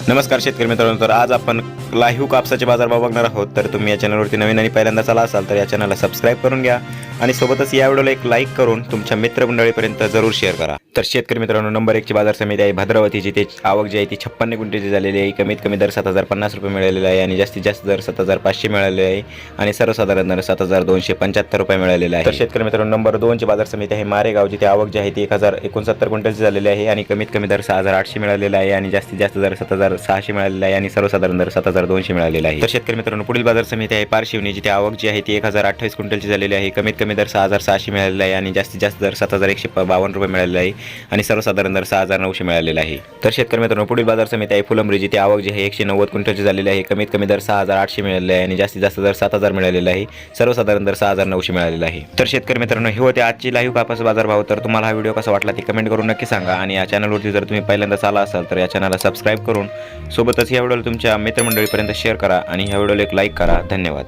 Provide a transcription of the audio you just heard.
नमस्कार शेतकरी मित्रांनो तर आज आपण लाईव्ह कापसाचे बाजारभाव बघणार आहोत. तर तुम्ही या चॅनलवरती नवीन आणि पहिल्यांदा आला असाल तर या चॅनलला सबस्क्राईब करून घ्या आणि सोबतच या व्हिडिओला एक लाईक करून तुमच्या मित्रमंडळीपर्यंत जरूर शेअर करा. तर शेतकरी मित्रांनो नंबर एकची बाजार समिती आहे भद्रावतीची ते आवक जी आहे ती छप्पन्न गुंठेची झालेली आहे. कमीत कमी दर सात हजार पन्नास रुपये मिळालेला आहे आणि जास्तीत जास्त दर सात हजार पाचशे मिळालेले आहे आणि सर्वसाधारण दर सात हजार दोनशे पंच्याहत्तर रुपये मिळालेला आहे. तर शेतकरी मित्रांनो नंबर दोनची बाजार समिती आहे मारेगाव जिथे आवक जी आहे ती एक हजार एकोणसत्तर क्विंटलची झालेली आहे आणि कमीत कमी दर सहा हजार आठशे मिळालेला आहे आणि जास्तीत जास्त दर सात हजार सहाशे मिळालेला आहे आणि सर्वसाधारण दर सात हजार दोनशे मिळालेला आहे. तर शेतकरी मित्रांनो पुढील बाजार समिती आहे पारशिवनी जिथे आवक जी आहे ती एक हजार अठ्ठावीस क्विंटलची झालेली आहे. कमीत कमी दर सहा हजार सहाशे मिळालेला आहे आणि जास्तीत जास्त दर सात हजार एकशे बावन्न रुपये मिळालेला आहे आणि सर्वसाधारण दर सहा हजार नऊशे मिळालेला आहे. तर शेतकरी मित्रांनो पुढील बाजार समिती आहे फुलंब्री जिथे आवक जी आहे एकशे नव्वद क्विंटलची झालेली आहे. कमीत कमी दर सहा हजार आठशे मिळालेला आहे आणि जास्तीत जास्त दर सात हजार मिळालेला आहे. सर्वसाधारण दर सहा हजार नऊशे मिळालेला आहे. तर शेतकरी मित्रांनो हे होते आजची लाईव्ह कापास बाजार भाव. तर तुम्हाला हा व्हिडिओ कसा वाटला ते कमेंट करून नक्की सांगा आणि या चॅनलवरती जर तुम्ही पहिल्यांदाच आला असाल तर या चॅनलला सबस्क्राईब करून सोबतच या व्हिडिओला तुमच्या मित्रमंडळीपर्यंत शेअर करा आणि ह्या व्हिडिओला एक लाईक करा. धन्यवाद.